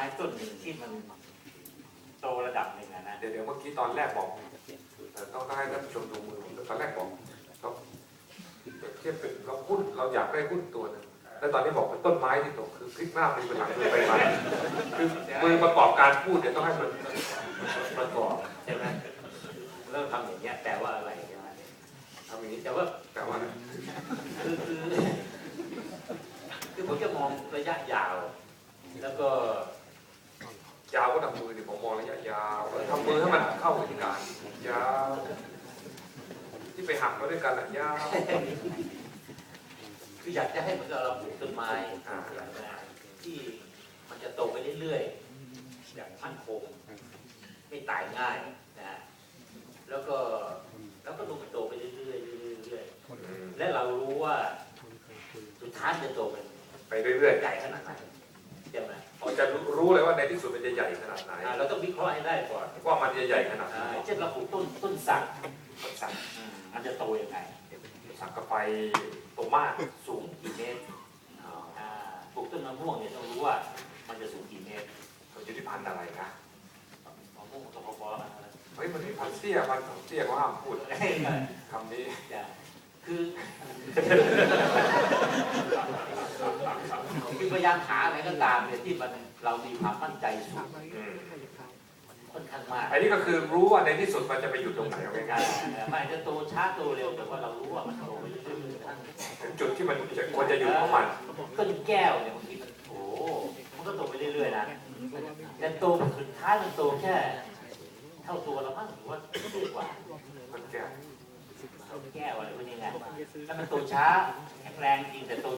ม้ต้นหนึ่งที่มันโตระดับหนึ่งอะนะเดี๋ยวเดี๋ยวเมื่อกี้ตอนแรกบอกเอ่อต้องให้ท่านผู้ชมดูมือผมตอนแรกบอกเราเทียบเป็นเราหุ้นเราอยากได้หุ้นตัวหนึงแล้วตอนนี้บอกเป็นต้นไม้ที่ตกคือพลิกหน้าเป็นหลังมือไปมาคือมือประกอบการพูดเดี๋ยวต้องให้มันประกอบใช่ไหมเริ่มทำอย่างเงี้ยแปลว่าอะไรใช่ไหมทำอย่างนี้แต่ว่าแต่ว่าอะไรคือคือคือผมจะมองระยะยาว แล้วก็ ยาวก็ทำมือดิผมมองระยะยาวทำมือให้มันเข้ากับที่การยาวที่ไปหักมาด้วยกันอะยาวคืออยากจะให้เหมือนกับเราปลูกต้นไม้อ่าที่มันจะโตไปเรื่อยๆ อย่างมั่นคงไม่ตายง่ายนะฮะแล้วก็แล้วก็ดูมันโตไปเรื่อยๆเรื่อยๆเรื่อยอืมๆและเรารู้ว่าสุดท้ายมันจะโตเป็นไปเรื่อยใหญ่ขนาดไหน ใช่ไหมๆเราจะรู้เลยว่าในที่สุดมันจะใหญ่ขนาดไหน อ่าเราต้องวิเคราะห์ให้ได้ก่อนว่ามันจะใหญ่ขนาดไหนอ่าเช่นเราปลูกต้นต้นสักมันสั่งอืมมันจะโตยังไงสั่งกระไฟโตมากสูงกี่เมตรอ่าปลูกต้นมะม่วงเนี่ยต้องรู้ว่า มันจะสูงกี่เมตรมันอยู่ที่พันธุ์อะไรนะมะม่วงกับพอๆนะเฮ้ยมันมีพันธุ์เตี้ยพันธุ์เตี้ยก็ห้ามพูดคำนี้คือ คือพยายามหาอะไรก็ตามเนี่ยที่มันเรามีความมั่นใจสูงอืมค่อนข้างมากอันนี้ก็คือรู้ว่าในที่สุดมันจะไปอยู่ตรงไหนเอาไม่ง่ายไม่จะโตช้าโตเร็วแต่ว่าเรารู้ว่ามันโตไปเรื่อยๆทั้งๆถึงจุดที่มันจะควรจะอยู่ของมัน ต้นแก้วเนี่ยบางทีมันโอ้โหมันก็โตไปเรื่อยๆนะแต่โตสุดท้ายมันโตแค่ เท่าตัวเราบ้างหรือว่าเล็กกว่ามันแก่ต้นแก้วอะไรพวกนี้ไงถ้ามันโตช้าแข็งแรงจริงแต่โต